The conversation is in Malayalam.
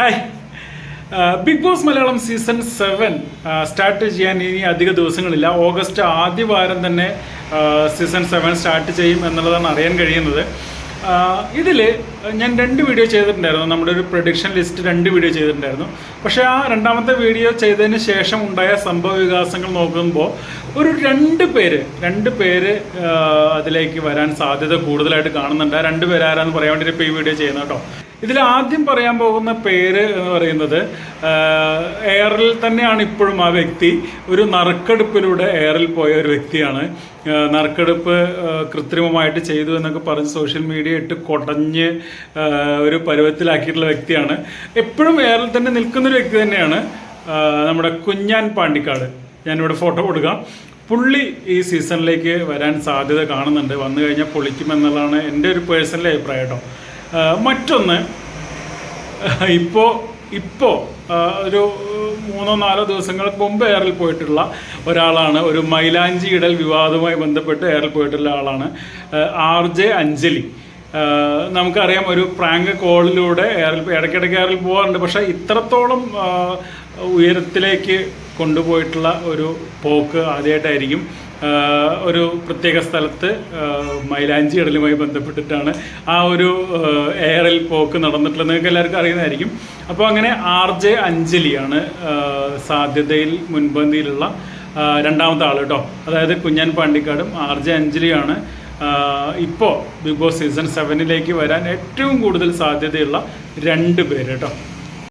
Hi Big Boss Malayalam season seven start ചെയ്യാൻ ഇനി അധിക ദിവസങ്ങളില്ല. ഓഗസ്റ്റ് ആദ്യ വാരം തന്നെ സീസൺ സെവൻ സ്റ്റാർട്ട് ചെയ്യും എന്നുള്ളതാണ് അറിയാൻ കഴിയുന്നത്. ഇതിൽ ഞാൻ രണ്ട് വീഡിയോ ചെയ്തിട്ടുണ്ടായിരുന്നു. നമ്മുടെ ഒരു പ്രൊഡിക്ഷൻ ലിസ്റ്റ് രണ്ട് വീഡിയോ ചെയ്തിട്ടുണ്ടായിരുന്നു. പക്ഷേ ആ രണ്ടാമത്തെ വീഡിയോ ചെയ്തതിന് ശേഷം ഉണ്ടായ സംഭവ വികാസങ്ങൾ നോക്കുമ്പോൾ ഒരു രണ്ട് പേര് രണ്ട് പേര് അതിലേക്ക് വരാൻ സാധ്യത കൂടുതലായിട്ട് കാണുന്നുണ്ട്. ആ രണ്ട് പേര് ആരാന്ന് പറയാൻ വേണ്ടിയിട്ട് ഇപ്പോൾ ഈ വീഡിയോ ചെയ്യുന്നത് കേട്ടോ. ഇതിൽ ആദ്യം പറയാൻ പോകുന്ന പേര് എന്ന് പറയുന്നത് എയറിൽ തന്നെയാണ് ഇപ്പോഴും ആ വ്യക്തി. ഒരു നറുക്കെടുപ്പിലൂടെ എയറിൽ പോയ ഒരു വ്യക്തിയാണ്. നറുക്കെടുപ്പ് കൃത്രിമമായിട്ട് ചെയ്തു എന്നൊക്കെ പറഞ്ഞ് സോഷ്യൽ മീഡിയ ഇട്ട് കൊടഞ്ഞ് ഒരു പരുവത്തിലാക്കിയിട്ടുള്ള വ്യക്തിയാണ്. എപ്പോഴും എയറിൽ തന്നെ നിൽക്കുന്നൊരു വ്യക്തി തന്നെയാണ് നമ്മുടെ കുഞ്ഞാൻ പാണ്ടിക്കാട്. ഞാനിവിടെ ഫോട്ടോ കൊടുക്കാം. പുള്ളി ഈ സീസണിലേക്ക് വരാൻ സാധ്യത കാണുന്നുണ്ട്. വന്നു കഴിഞ്ഞാൽ പൊളിക്കുമെന്നുള്ളതാണ് എന്റെ ഒരു പേഴ്സണൽ അഭിപ്രായം കേട്ടോ. മറ്റൊന്ന് ഇപ്പോൾ ഇപ്പോൾ ഒരു മൂന്നോ നാലോ ദിവസങ്ങൾക്ക് മുമ്പ് എയറിൽ പോയിട്ടുള്ള ഒരാളാണ്. ഒരു മൈലാഞ്ചി ഇടൽ വിവാദവുമായി ബന്ധപ്പെട്ട് എയറിൽ പോയിട്ടുള്ള ആളാണ്. R J Anjali. നമുക്കറിയാം ഒരു പ്രാങ്ക് കോളിലൂടെ എയറിൽ ഇടയ്ക്കിടയ്ക്ക് എയറിൽ പോകാറുണ്ട് പക്ഷേ ഇത്രത്തോളം ഉയരത്തിലേക്ക് കൊണ്ടുപോയിട്ടുള്ള ഒരു പോക്ക് ആദ്യമായിട്ടായിരിക്കും ഒരു പ്രത്യേക സ്ഥലത്ത് മൈലാഞ്ചി ഇടലുമായി ബന്ധപ്പെട്ടിട്ടാണ് ആ ഒരു എയറിൽ പോക്ക് നടന്നിട്ടുള്ളത്. നിങ്ങൾക്ക് എല്ലാവർക്കും അറിയുന്നതായിരിക്കും. അപ്പോൾ അങ്ങനെ ആർ ജെ അഞ്ജലിയാണ് സാധ്യതയിൽ മുൻപന്തിയിലുള്ള രണ്ടാമത്തെ ആൾ കേട്ടോ. അതായത് കുഞ്ഞാൻ പാണ്ടിക്കാടും ആർ ജെ അഞ്ജലിയാണ് ഇപ്പോൾ ബിഗ് ബോസ് സീസൺ സെവനിലേക്ക് വരാൻ ഏറ്റവും കൂടുതൽ സാധ്യതയുള്ള രണ്ട് പേര് കേട്ടോ.